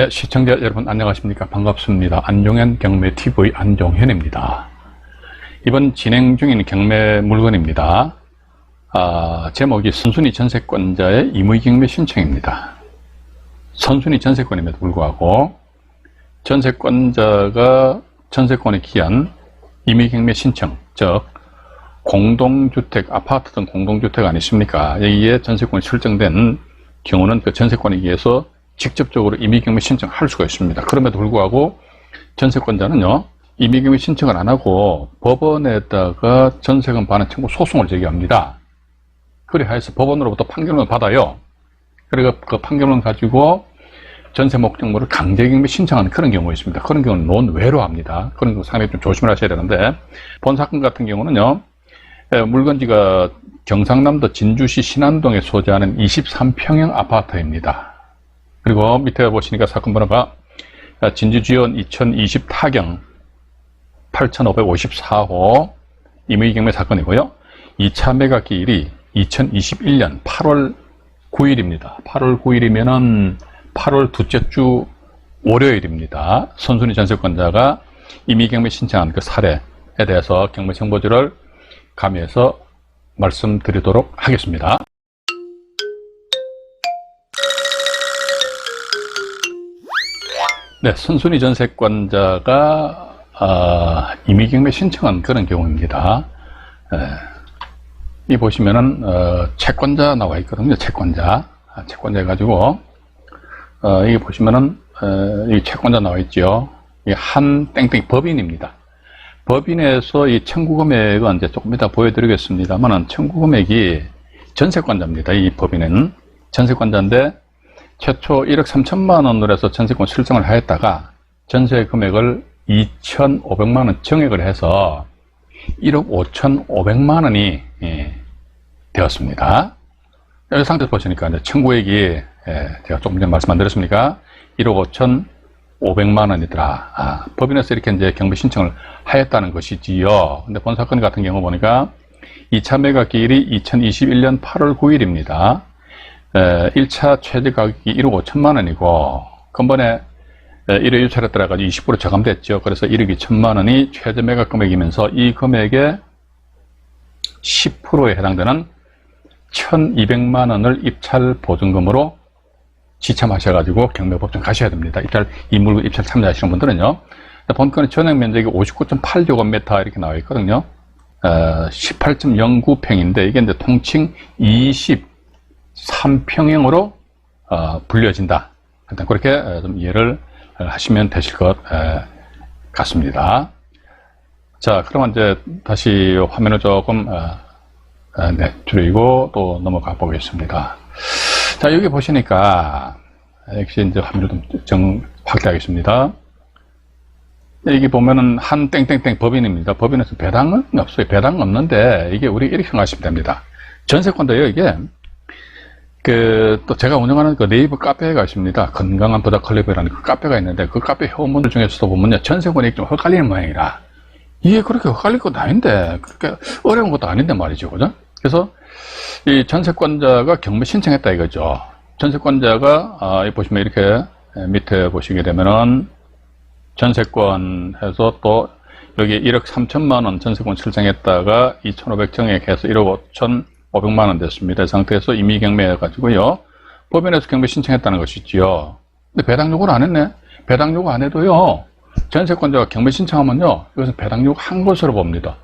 네, 시청자 여러분 안녕하십니까? 반갑습니다. 안종현 경매TV 안종현입니다. 이번 진행 중인 경매 물건입니다. 아, 제목이 선순위 전세권자의 임의경매 신청입니다. 선순위 전세권임에도 불구하고 전세권자가 전세권에 기한 임의경매 신청, 즉 공동주택, 아파트 등 공동주택 아니십니까? 여기에 전세권이 설정된 경우는 그 전세권에 의해서 직접적으로 임의경매 신청할 수가 있습니다. 그럼에도 불구하고 전세권자는요, 임의경매 신청을 안 하고 법원에다가 전세금 반환 청구 소송을 제기합니다. 그래 해서 법원으로부터 판결문을 받아요. 그리고 그 판결문 가지고 전세 목적물을 강제경매 신청하는 그런 경우가 있습니다. 그런 경우는 논외로 합니다. 그런 거 상당히 좀 조심을 하셔야 되는데, 본 사건 같은 경우는요, 예, 물건지가 경상남도 진주시 신안동에 소재하는 23평형 아파트입니다. 그리고 밑에 보시니까 사건 번호가 진주지원 2020 타경 8554호 임의 경매 사건이고요. 2차 매각 기일이 2021년 8월 9일입니다. 8월 9일이면은 8월 둘째 주 월요일입니다. 선순위 전세권자가 임의경매 신청한 그 사례에 대해서 경매 정보지를 가미해서 말씀드리도록 하겠습니다. 네, 선순위 전세권자가 아, 임의경매 신청한 그런 경우입니다. 예, 이 보시면은 어, 채권자 나와 있거든요. 채권자, 아, 채권자 해가지고 어, 여기 보시면은 어, 이 채권자 나와 있죠. 이한 땡땡 법인입니다. 법인에서 이 청구 금액은 이제 조금 이따 보여드리겠습니다만은 청구 금액이 전세권자입니다. 이 법인은 전세권자인데 최초 1억 3천만 원으로 해서 전세권 실정을 하였다가 전세 금액을 2,500만 원 정액을 해서 1억 5,500만 원이 예, 되었습니다. 여기 상태 보시니까 이제 청구액이 예, 제가 조금 전에 말씀 안 드렸습니까? 1억 5,500만 원이더라. 아, 법인에서 이렇게 이제 경비 신청을 하였다는 것이지요. 근데 본 사건 같은 경우 보니까 2차 매각 기일이 2021년 8월 9일입니다. 1차 최저 가격이 1억 5천만 원이고, 근본에 1회 유찰에 따라가지고 20% 저감됐죠. 그래서 1억 2천만 원이 최저 매각 금액이면서 이 금액의 10%에 해당되는 1,200만 원을 입찰 보증금으로 지참하셔가지고 경매법정 가셔야 됩니다. 입찰, 이 물건 입찰 참여하시는 분들은요. 본건의 전액 면적이 59.8제곱미터 이렇게 나와 있거든요. 어, 18.09평인데 이게 이제 통칭 23평형으로 어, 불려진다. 일단 그렇게 어, 좀 이해를 하시면 되실 것 에, 같습니다. 자, 그러면 이제 다시 화면을 조금 어, 어, 네, 줄이고 또 넘어가 보겠습니다. 자, 여기 보시니까 역시 이제 화면을 좀 정, 확대하겠습니다. 여기 보면은 한 땡땡땡 법인입니다. 법인에서 배당은 없어요. 배당 없는데 이게 우리 이렇게 생각하시면 됩니다. 전세권도요, 이게 그, 또 제가 운영하는 그 네이버 카페가 있습니다. 건강한 부자 클럽이라는 그 카페가 있는데 그 카페 회원분들 중에서도 보면요. 전세권이 좀 헷갈리는 모양이라 이게 그렇게 헷갈릴 것도 아닌데 그렇게 어려운 것도 아닌데 말이죠. 그죠? 그래서 이 전세권자가 경매 신청했다 이거죠. 전세권자가, 아, 이 보시면 이렇게 밑에 보시게 되면은 전세권 해서 또 여기 1억 3천만 원 전세권 설정했다가 2,500 정액 해서 1억 5천 500만 원 됐습니다. 이 상태에서 임의 경매해 가지고요. 법인에서 경매 신청했다는 것이지요. 근데 배당 요구를 안 했네. 배당 요구 안 해도요. 전세권자가 경매 신청하면요. 이것은 배당 요구 한 것으로 봅니다.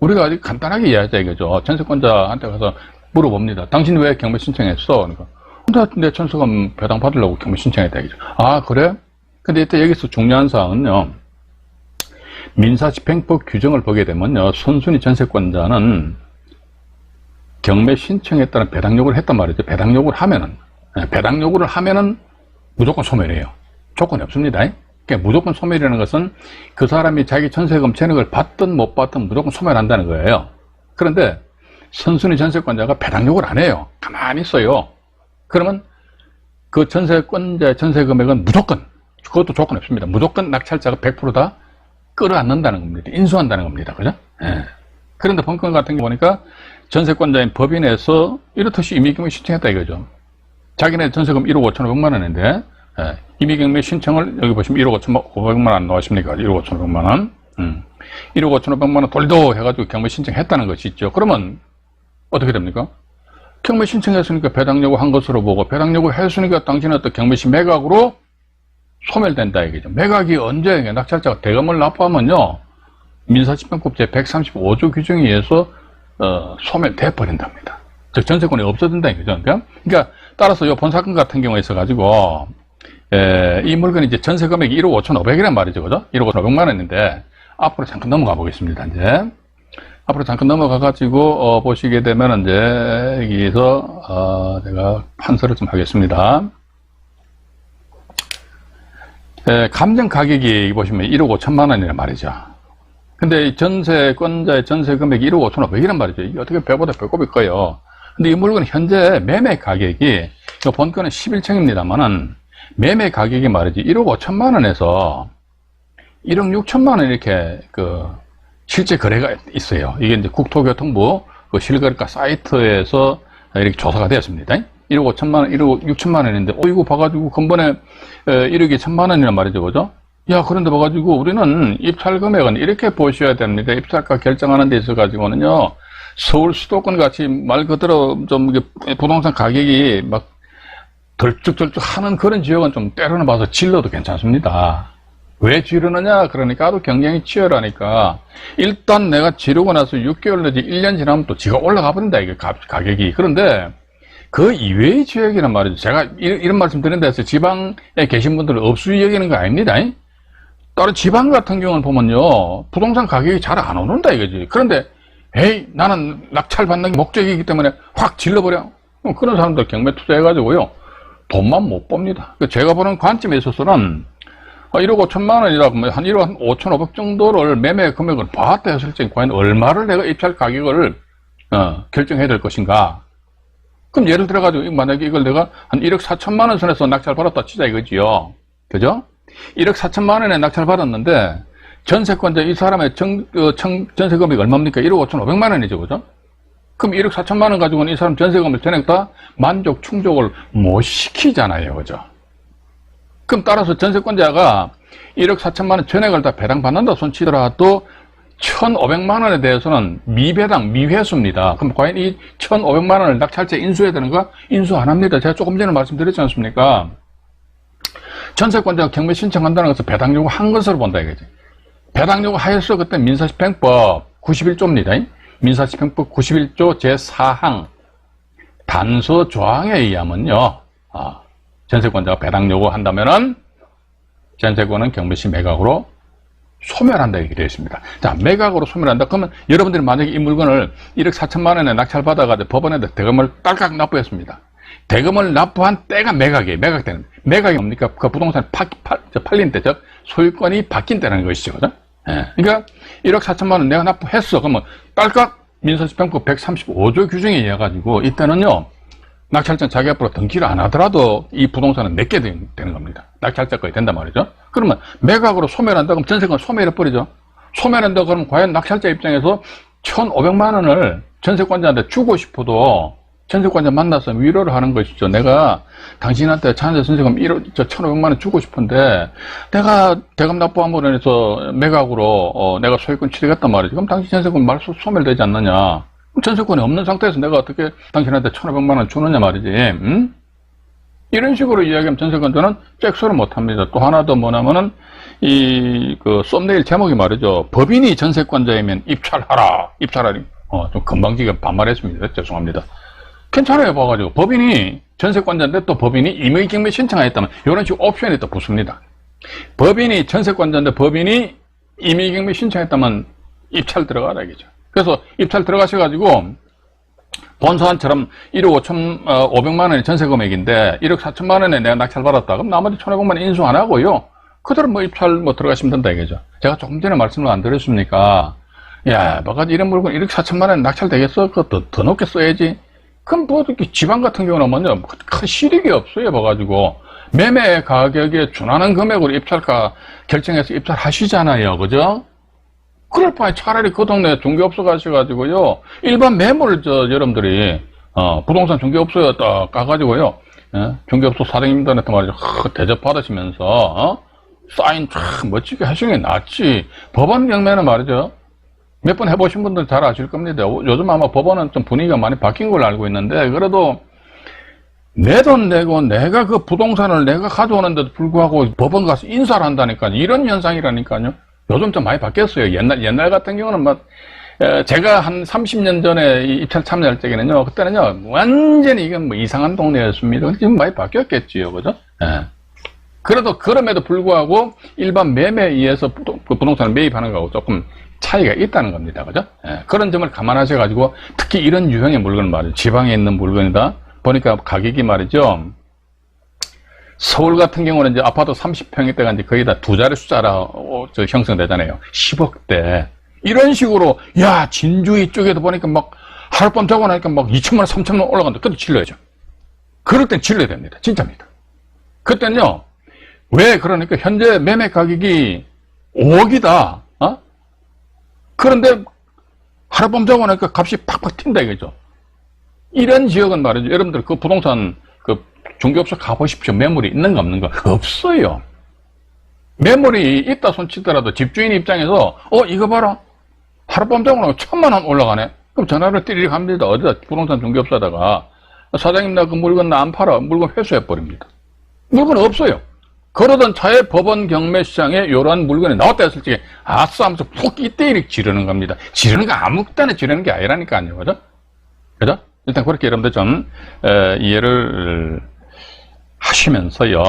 우리가 아주 간단하게 이해하자 이거죠. 전세권자한테 가서 물어봅니다. 당신 왜 경매 신청했어? 그러니까 근데 내 전세금 배당 받으려고 경매 신청했다 이거죠. 아 그래? 근데 이때 여기서 중요한 사항은요. 민사집행법 규정을 보게 되면요. 선순위 전세권자는 경매 신청에 따른 배당 요구를 했단 말이죠. 배당 요구를 하면은, 예, 배당 요구를 하면은 무조건 소멸이에요. 조건이 없습니다. 그러니까 무조건 소멸이라는 것은 그 사람이 자기 전세금 전액을 받든 못 받든 무조건 소멸한다는 거예요. 그런데 선순위 전세권자가 배당 요구를 안 해요. 가만히 있어요. 그러면 그 전세권자의 전세 금액은 무조건, 그것도 조건 없습니다. 무조건 낙찰자가 100%다 끌어안는다는 겁니다. 인수한다는 겁니다. 그죠? 예. 그런데 본건 같은 경우 보니까 전세권자인 법인에서 이렇듯이 임의경매 신청했다 이거죠. 자기네 전세금 1억 5천 5백만 원인데 예, 임의경매 신청을 여기 보시면 1억 5천 5백만 원 나오십니까? 1억 5천 5백만 원. 음. 1억 5천 5백만 원 돌도 해가지고 경매 신청했다는 것이 있죠. 그러면 어떻게 됩니까? 경매 신청했으니까 배당 요구 한 것으로 보고 배당 요구 했으니까 당신은 또 경매시 매각으로 소멸된다 이거죠. 매각이 언제 낙찰자가 대금을 납부하면요. 민사집행법 제 135조 규정에 의해서 어, 소멸돼 버린답니다. 즉 전세권이 없어진다 이거죠. 그러니까, 그러니까 따라서 요 본사건 같은 경우에 있어 가지고 에, 이 물건이 이제 전세 금액이 1억 5천5백이란 말이죠. 그죠? 1억 5백만 원인데 앞으로 잠깐 넘어가 보겠습니다. 이제 앞으로 잠깐 넘어가 가지고 어, 보시게 되면 이제 여기서 어, 제가 판서를 좀 하겠습니다. 에, 감정 가격이 보시면 1억 5천만 원이란 말이죠. 근데 이 전세권자의 전세 금액이 1억 5천 5백이란 말이죠. 이게 어떻게 배보다 배꼽일 거예요. 근데 이 물건 현재 매매 가격이 이 본건은 11층입니다만은 매매 가격이 말이지 1억 5천만 원에서 1억 6천만 원 이렇게 그 실제 거래가 있어요. 이게 이제 국토교통부 그 실거래가 사이트에서 이렇게 조사가 되었습니다. 1억 5천만 원, 1억 6천만 원인데, 어, 이거 봐가지고, 근본에 1억 2천만 원이란 말이죠. 그죠? 야, 그런데 봐가지고, 우리는 입찰 금액은 이렇게 보셔야 됩니다. 입찰가 결정하는 데 있어가지고는요, 서울 수도권 같이 말 그대로 좀 부동산 가격이 막 덜쭉덜쭉 하는 그런 지역은 좀 때로는 봐서 질러도 괜찮습니다. 왜 지르느냐? 그러니까 아주 경쟁이 치열하니까 일단 내가 지르고 나서 6개월 내지 1년 지나면 또 지가 올라가 버린다 이게 가, 가격이 그런데 그 이외의 지역이란 말이죠 제가 이런, 이런 말씀 드린 데서 지방에 계신 분들은 업수위 여기는 거 아닙니다 다른 지방 같은 경우는 보면요 부동산 가격이 잘 안 오른다 이거지. 그런데 에이 나는 낙찰 받는 게 목적이기 때문에 확 질러버려. 어, 그런 사람들 경매 투자해가지고요 돈만 못 봅니다. 제가 보는 관점에 있어서는 어, 1억 5천만 원이라고 하면 한 1억 5천 5백 정도를 매매 금액을 봤다 했을 때 과연 얼마를 내가 입찰 가격을 어, 결정해야 될 것인가. 그럼 예를 들어가지고 만약에 이걸 내가 한 1억 4천만 원 선에서 낙찰 받았다 치자 이거지요. 그죠? 1억 4천만 원에 낙찰 받았는데 전세권자 이 사람의 정, 어, 청, 전세 금액이 얼마입니까? 1억 5천 5백만 원이죠 그죠? 그럼 1억 4천만 원 가지고는 이 사람 전세금을 전액 다 만족 충족을 못 시키잖아요 그죠? 그럼 따라서 전세권자가 1억 4천만 원 전액을 다 배당받는다 손치더라도 1,500만 원에 대해서는 미배당, 미회수입니다. 그럼 과연 이 1,500만 원을 낙찰자 인수해야 되는가? 인수 안 합니다. 제가 조금 전에 말씀드렸지 않습니까? 전세권자가 경매 신청한다는 것은 배당 요구 한 것으로 본다 이거지. 배당 요구 하였어 그때 민사집행법 91조입니다. 민사집행법 91조 제4항 단서 조항에 의하면요. 아, 전세권자가 배당 요구한다면은 전세권은 경매시 매각으로 소멸한다 이렇게 되어 있습니다. 자, 매각으로 소멸한다. 그러면 여러분들이 만약에 이 물건을 1억 4천만 원에 낙찰 받아가지고 법원에 대금을 딸깍 납부했습니다. 대금을 납부한 때가 매각이에요. 매각되는. 매각이 뭡니까? 그 부동산 파, 팔, 팔린 때, 즉, 소유권이 바뀐 때라는 것이죠. 그죠? 예. 그러니까 1억 4천만 원 내가 납부했어. 그러면 딸깍 민사집행법 135조 규정에 의해 가지고 이때는요. 낙찰자 자기 앞으로 등기를 안 하더라도 이 부동산은 내게 되는 겁니다. 낙찰자 거에 된단 말이죠. 그러면 매각으로 소멸한다 그럼 전세권 소멸해 버리죠. 소멸한다 그러면 과연 낙찰자 입장에서 1,500만 원을 전세권자한테 주고 싶어도 전세권자 만나서 위로를 하는 것이죠. 내가 당신한테 자녀 전세금 1억, 저 1,500만 원 주고 싶은데 내가 대금 납부함으로 해서 매각으로 어, 내가 소유권 취득했단 말이죠. 그럼 당신 전세금 말 소멸되지 않느냐. 전세권이 없는 상태에서 내가 어떻게 당신한테 1,500만 원 주느냐 말이지. 응? 이런 식으로 이야기하면 전세권자는 잭소를 못 합니다. 또 하나 더 뭐냐면은 이 그 썸네일 제목이 말이죠. 법인이 전세권자이면 입찰하라. 입찰하리. 어, 좀 건방지게 반말했습니다. 죄송합니다. 괜찮아요. 봐가지고 법인이 전세권자인데 또 법인이 임의경매 신청하였다면 이런 식으로 옵션이 또 붙습니다. 법인이 전세권자인데 법인이 임의경매 신청했다면 입찰 들어가라 이거죠. 그래서 입찰 들어가셔가지고 본사한처럼 1억 5천, 어, 500만 원의 전세 금액인데 1억 4천만 원에 내가 낙찰 받았다. 그럼 나머지 1,500만 원 인수 안 하고요. 그대로 뭐 입찰 뭐 들어가시면 된다 이거죠. 제가 조금 전에 말씀을 안 드렸습니까? 야, 뭐가 이런 물건 1억 4천만 원에 낙찰 되겠어? 그거 더, 더 높게 써야지. 그럼 뭐 지방 같은 경우는 뭐냐, 큰 실익이 없어요. 봐가지고. 매매 가격에 준하는 금액으로 입찰가 결정해서 입찰하시잖아요. 그죠? 그럴 바에 차라리 그 동네 중개업소 가셔가지고요. 일반 매물 저 여러분들이 어, 부동산 중개업소에 딱 가가지고요. 예? 중개업소 사장님들한테 말이죠. 하, 대접 받으시면서, 어? 사인 참 멋지게 하시는 게 낫지. 법원 경매는 말이죠. 몇 번 해보신 분들 잘 아실 겁니다. 오- 요즘 아마 법원은 좀 분위기가 많이 바뀐 걸로 알고 있는데, 그래도 내 돈 내고 내가 그 부동산을 내가 가져오는데도 불구하고 법원 가서 인사를 한다니까요. 이런 현상이라니까요. 요즘 좀 많이 바뀌었어요. 옛날, 옛날 같은 경우는 막, 에, 제가 한 30년 전에 이 입찰 참여할 때에는요, 그때는요, 완전히 이건 뭐 이상한 동네였습니다. 지금 많이 바뀌었겠지요. 그죠? 예. 그래도 그럼에도 불구하고 일반 매매에 의해서 그 부동산을 매입하는 거하고 조금 차이가 있다는 겁니다. 그죠? 예, 그런 점을 감안하셔가지고 특히 이런 유형의 물건 말이죠. 지방에 있는 물건이다. 보니까 가격이 말이죠. 서울 같은 경우는 이제 아파트 30평일 때가 이제 거의 다 두 자리 숫자라 형성되잖아요. 10억대. 이런 식으로, 야, 진주 이쪽에도 보니까 막 하룻밤 자고 나니까 막 2천만 원, 3천만 원 올라간다. 그것도 질러야죠. 그럴 땐 질러야 됩니다. 진짜입니다. 그땐요, 왜 그러니까 현재 매매 가격이 5억이다. 어? 그런데 하룻밤 자고 나니까 값이 팍팍 튄다 이거죠. 이런 지역은 말이죠. 여러분들 그 부동산 그 중개업소 가보십시오. 매물이 있는가 없는가 없어요. 매물이 있다 손치더라도 집주인 입장에서 어 이거 봐라 하룻밤 자고 나면 천만 원 올라가네. 그럼 전화를 띠리리 합니다. 어디다 부동산 중개업소에다가 사장님 나 그 물건 나 안 팔아 물건 회수해 버립니다. 물건 없어요. 그러던 차에 법원 경매 시장에 이러한 물건이 나왔다 했을 적에 아싸 하면서 푹 이때 이렇게 지르는 겁니다. 지르는 거 아무 때나 지르는 게 아니라니까요. 그죠? 그죠? 일단 그렇게 여러분들 좀 에, 이해를 하시면서요.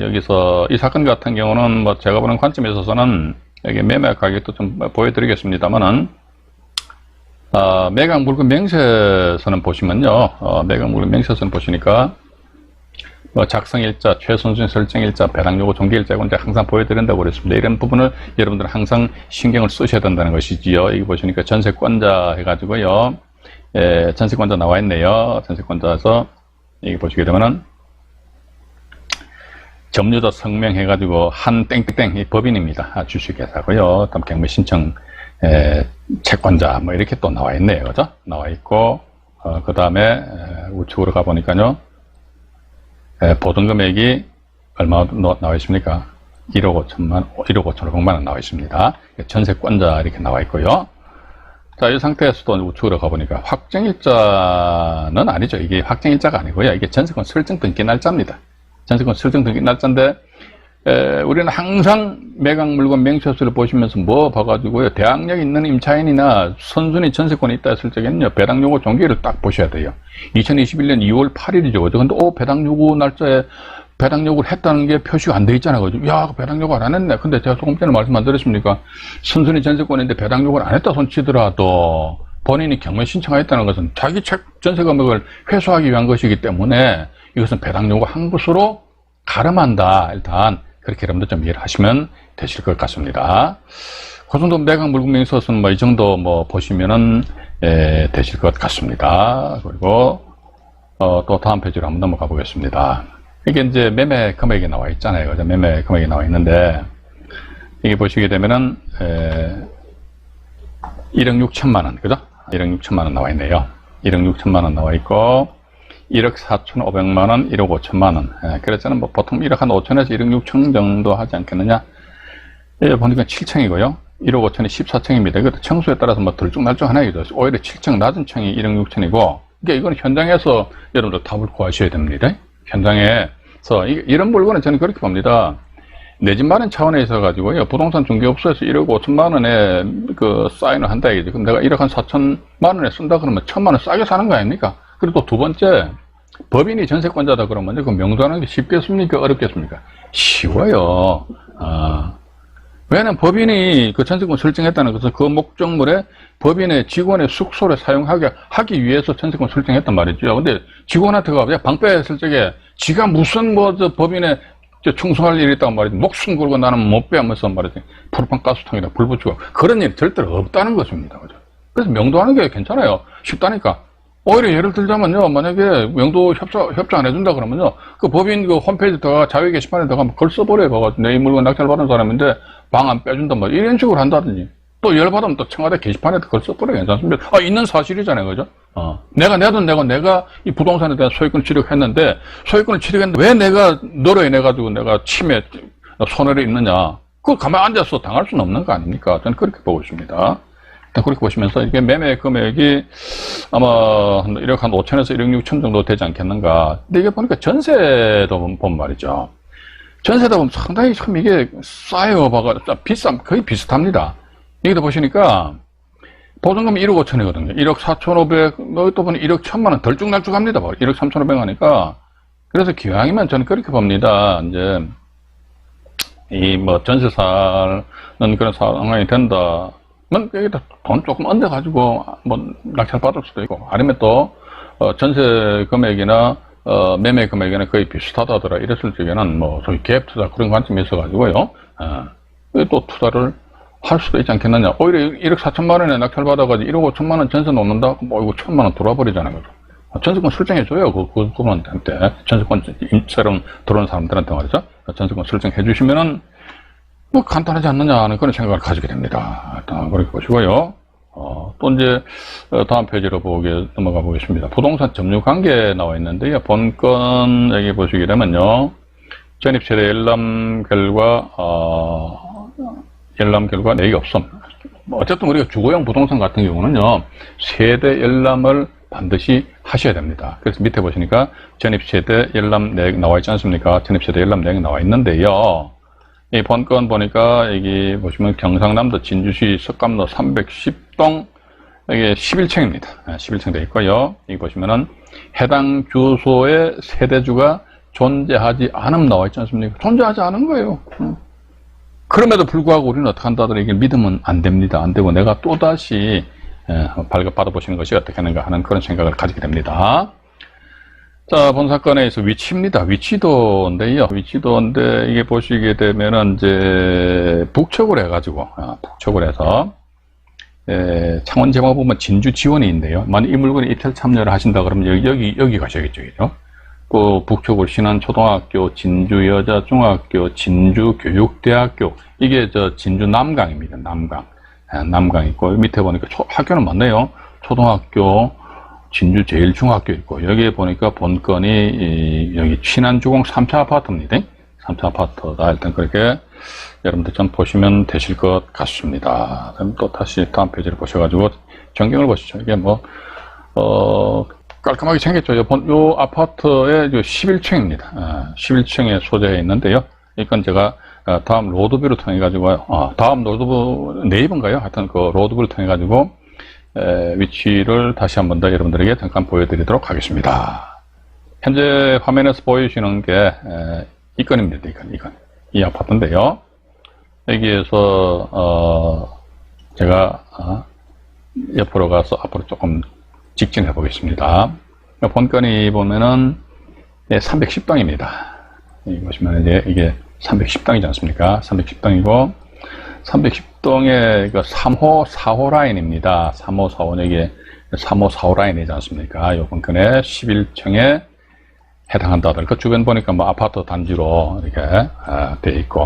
여기서 이 사건 같은 경우는 뭐 제가 보는 관점에 있어서는 여기 매매 가격도 좀 보여드리겠습니다만은 아, 매각 물건 명세서는 보시면요. 어, 매각 물건 명세서는 보시니까 뭐 작성일자, 최선순 설정일자, 배당요구 종기일자고 이제 항상 보여드린다고 그랬습니다. 이런 부분을 여러분들은 항상 신경을 쓰셔야 된다는 것이지요. 여기 보시니까 전세권자 해가지고요. 예, 전세권자 나와 있네요. 전세권자에서 여기 보시게 되면은 점유자 성명 해가지고 한 땡땡땡 이 법인입니다. 아, 주식회사고요. 다음 경매 신청 에, 채권자 뭐 이렇게 또 나와 있네요. 그죠? 나와 있고 어, 그 다음에 우측으로 가보니까요. 에, 보던 금액이 얼마 나- 나와 있습니까? 1억 5천만, 1억 5천오백만 원 나와 있습니다. 전세권자 이렇게 나와 있고요. 자, 이 상태에서도 우측으로 가보니까 확정일자는 아니죠. 이게 확정일자가 아니고요. 이게 전세권 설정 등기 날짜입니다. 전세권 설정 등기 날짜인데, 에, 우리는 항상 매각 물건 명세서를 보시면서 뭐 봐가지고요. 대항력 있는 임차인이나 선순위 전세권이 있다 했을 적에는요. 배당 요구 종기를 딱 보셔야 돼요. 2021년 2월 8일이죠. 그죠? 근데, 어, 배당 요구 날짜에 배당 요구를 했다는 게 표시가 안 돼 있잖아요. 그죠? 야, 배당 요구 안 했네. 근데 제가 조금 전에 말씀 안 드렸습니까? 선순위 전세권인데 배당 요구를 안 했다 손치더라도 본인이 경매 신청하였다는 것은 자기 책 전세 금액을 회수하기 위한 것이기 때문에 이것은 배당 요구 한 것으로 가름한다. 일단 그렇게 여러분들 좀 이해를 하시면 되실 것 같습니다. 그 정도 매각 물건에 있어서는 뭐 이 정도 뭐 보시면은 에, 되실 것 같습니다. 그리고 어, 또 다음 페이지로 한번 넘어가 보겠습니다. 이게 이제 매매 금액이 나와 있잖아요. 그죠? 매매 금액이 나와 있는데 이게 보시게 되면은 에, 1억 6천만 원, 그죠? 1억 6천만 원 나와 있네요. 1억 6천만 원 나와 있고 1억 4천5백만 원, 1억 5천만 원. 예, 그래서는 뭐 보통 1억 한 5천에서 1억 6천 정도 하지 않겠느냐? 예, 보니까 7층이고요. 1억 5천이 14층입니다. 이것도 층수에 따라서 뭐 들쭉날쭉 하나이죠. 오히려 7층 낮은 층이 1억 6천이고, 이게 이건 현장에서 여러분들 답을 구하셔야 됩니다. 현장에서 이- 이런 물건은 저는 그렇게 봅니다. 내 집 마련 차원에 있어 가지고요. 부동산 중개업소에서 1억 5천만 원에 그 사인을 한다 이거죠. 그럼 내가 1억 한 4천만 원에 쓴다 그러면 천만 원 싸게 사는 거 아닙니까? 그리고 또 두 번째 법인이 전세권자다 그러면 그 명도하는 게 쉽겠습니까? 어렵겠습니까? 쉬워요. 아. 왜냐면 법인이 그 전세권 설정했다는 것은 그 목적물에 법인의 직원의 숙소를 사용하게 하기 위해서 전세권 설정했단 말이죠. 근데 직원한테 가방 빼었을 적에 지가 무슨 뭐저 법인에 저 충성할 일이 있다고 말이지 목숨 걸고 나는 못 빼하면서 말이지 프로판 가스통에다 불 붙이고 그런 일이 절대로 없다는 것입니다. 그죠? 그래서 명도하는 게 괜찮아요. 쉽다니까. 오히려 예를 들자면요, 만약에 명도 협조, 협조 안 해준다 그러면요, 그 법인 그 홈페이지 들어가 자유 게시판에 들어가면 글 써버려요. 봐가지고 내이 물건 낙찰 받은 사람인데 방 안 빼준단 말이야. 이런 식으로 한다든지. 또 열받으면 또 청와대 게시판에 글 써버려 괜찮습니다. 아, 있는 사실이잖아요. 그죠? 어. 내가 내 돈 내고 내가 이 부동산에 대한 소유권을 취득했는데, 소유권을 취득했는데 왜 내가 너로 인해가지고 내가 침해, 손해를 입느냐. 그거 가만 앉아서 당할 수는 없는 거 아닙니까? 저는 그렇게 보고 있습니다. 그렇게 보시면서 이게 매매 금액이 아마 한 1억 한 5천에서 1억 6천 정도 되지 않겠는가. 근데 이게 보니까 전세도 보면 말이죠. 전세다 보면 상당히 참 이게 싸요. 봐가 비쌈 거의 비슷합니다. 여기도 보시니까 보증금 1억 5천이거든요. 1억 4천 5백, 여기 또 보니 1억 1천만 원 덜쭉날쭉 합니다. 1억 3천 5백 하니까. 그래서 기왕이면 저는 그렇게 봅니다. 이제 이 뭐 전세 사는 그런 상황이 된다. 면 여기다 돈 조금 얹어 가지고 뭐 낙찰 받을 수도 있고 아니면 또 어, 전세 금액이나 어, 매매 금액이나 거의 비슷하다더라 이랬을 적에는 뭐 소위 갭 투자 그런 관점이 있어 가지고요. 어, 또 투자를 할 수도 있지 않겠느냐. 오히려 1억 4천만 원에 낙찰 받아가지고 1억 5천만 원 전세 놓는다? 뭐 이거 천만 원 돌아 버리잖아요. 그죠? 전세권 설정해줘요. 그, 그, 그분한테. 전세권, 새로운 들어온 사람들한테 말이죠. 전세권 설정해 주시면은, 뭐 간단하지 않느냐 하는 그런 생각을 가지게 됩니다. 일단 그렇게 보시고요. 어, 또 이제, 어, 다음 페이지로 보게, 넘어가 보겠습니다. 부동산 점유 관계 나와 있는데요. 본건 여기 보시게 되면요. 전입세대 열람 결과, 어, 열람 결과 내역이 없음. 뭐 어쨌든 우리가 주거용 부동산 같은 경우는요, 세대 열람을 반드시 하셔야 됩니다. 그래서 밑에 보시니까 전입세대 열람 내역 나와 있지 않습니까? 전입세대 열람 내역 나와 있는데요. 이 본건 보니까 여기 보시면 경상남도 진주시 석감로 310동 이게 11층입니다. 11층 되어 있고요. 여기 보시면은 해당 주소의 세대주가 존재하지 않음 나와 있지 않습니까? 존재하지 않은 거예요. 음. 그럼에도 불구하고 우리는 어떻게 한다더라 이게 믿으면 안 됩니다. 안 되고 내가 또다시 예, 발급받아 보시는 것이 어떻게 하는가 하는 그런 생각을 가지게 됩니다. 자, 본 사건에서 위치입니다. 위치도인데요. 위치도인데 이게 보시게 되면은 이제 북쪽으로 해가지고 아, 북쪽으로 해서 예, 창원 제목 보면 진주 지원이 있는데요. 만약 이 물건에 입찰 참여를 하신다 그러면 여기 여기, 여기 가셔야겠죠, 그죠? 그 북쪽으로 신안초등학교, 진주여자중학교, 진주교육대학교 이게 저 진주 남강입니다. 남강. 아, 남강 있고 밑에 보니까 초, 학교는 맞네요. 초등학교, 진주 제일중학교 있고 여기에 보니까 본건이 이, 여기 신안주공 3차 아파트입니다. 3차 아파트다. 일단 그렇게 여러분들 좀 보시면 되실 것 같습니다. 그럼 또 다시 다음 페이지를 보셔가지고 전경을 보시죠. 이게 뭐 어, 깔끔하게 생겼죠. 요, 본- 요 아파트의 11층입니다. 아, 11층에 소재해 있는데요. 이건 제가 아, 다음 로드뷰를 통해 가지고 아, 다음 로드뷰 네이버인가요? 하여튼 그 로드뷰를 통해 가지고 에, 위치를 다시 한 번 더 여러분들에게 잠깐 보여드리도록 하겠습니다. 현재 화면에서 보이시는 게 에, 이 건입니다. 이 건, 이 건. 이 아파트인데요. 여기에서 어, 제가 어, 옆으로 가서 앞으로 조금 직진해 보겠습니다. 본건이 보면은 310동입니다. 여기 보시면 이제 이게 310동이지 않습니까? 310동이고 310 동의 그 3호, 4호 라인입니다. 3호, 4호 이게 3호, 4호 라인이지 않습니까? 요 본건의 11층에 해당한다들. 그 주변 보니까 뭐 아파트 단지로 이렇게 아, 돼 있고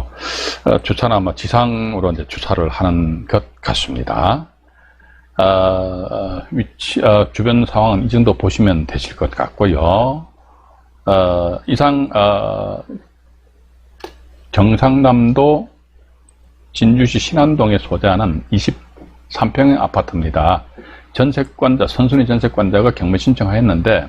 어, 주차는 아마 지상으로 이제 주차를 하는 것 같습니다. 어, 위치, 어, 주변 상황은 이 정도 보시면 되실 것 같고요. 어, 이상, 어, 경상남도 진주시 신안동에 소재하는 23평의 아파트입니다. 전세권자, 선순위 전세권자가 경매 신청하였는데,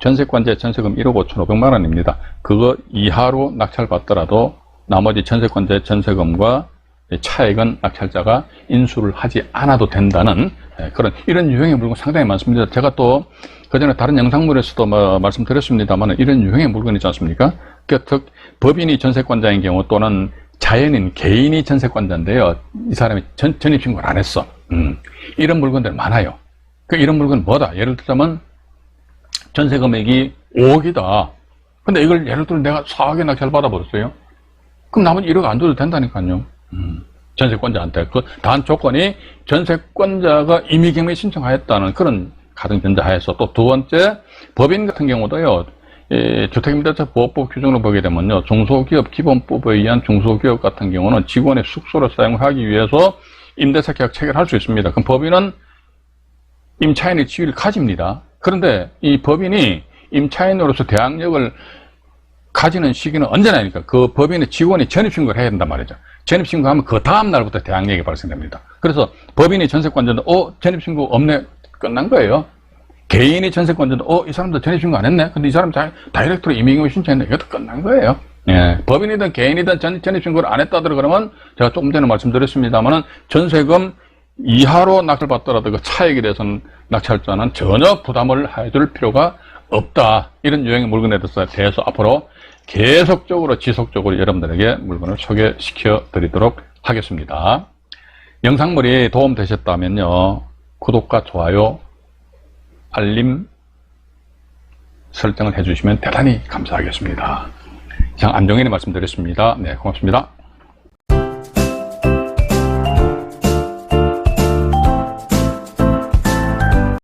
전세권자의 전세금 1억 5천5백만 원입니다. 그거 이하로 낙찰받더라도 나머지 전세권자의 전세금과 차액은 낙찰자가 인수를 하지 않아도 된다는 예, 그런 이런 유형의 물건 상당히 많습니다. 제가 또 그전에 다른 영상물에서도 뭐 말씀드렸습니다만 이런 유형의 물건 있지 않습니까? 그즉 법인이 전세권자인 경우 또는 자연인 개인이 전세권자인데요. 이 사람이 전, 전입신고를 안 했어. 음, 이런 물건들 많아요. 그 이런 물건 뭐다? 예를 들자면 전세 금액이 5억이다. 근데 이걸 예를 들어 내가 4억에 낙찰 받아버렸어요. 그럼 나머지 1억 안 줘도 된다니까요. 음, 전세권자한테. 그 단 조건이 전세권자가 임의경매 신청하였다는 그런 가정전자 하에서 또 두 번째 법인 같은 경우도요. 이 주택임대차 보호법 규정으로 보게 되면요. 중소기업 기본법에 의한 중소기업 같은 경우는 직원의 숙소를 사용하기 위해서 임대차 계약 체결할 수 있습니다. 그럼 법인은 임차인의 지위를 가집니다. 그런데 이 법인이 임차인으로서 대항력을 가지는 시기는 언제나니까 그 법인의 직원이 전입신고를 해야 된단 말이죠. 전입신고하면 그 다음 날부터 대항력이 발생됩니다. 그래서 법인이 전세권자도 어 전입신고 없네 끝난 거예요. 개인이 전세권자도 어 이 사람도 전입 신고 안 했네. 근데 이 사람 다, 다이렉트로 임의경우 신청했네. 이것도 끝난 거예요. 예, 법인이든 개인이든 전, 전입 신고를 안 했다더라 그러면 제가 조금 전에 말씀드렸습니다만은 전세금 이하로 낙찰 받더라도 그 차액에 대해서는 낙찰자는 전혀 부담을 해줄 필요가 없다. 이런 유형의 물건에 대해서 앞으로 계속적으로 지속적으로 여러분들에게 물건을 소개시켜 드리도록 하겠습니다. 영상물이 도움되셨다면요. 구독과 좋아요, 알림 설정을 해주시면 대단히 감사하겠습니다. 이상 안정현이 말씀드렸습니다. 네, 고맙습니다.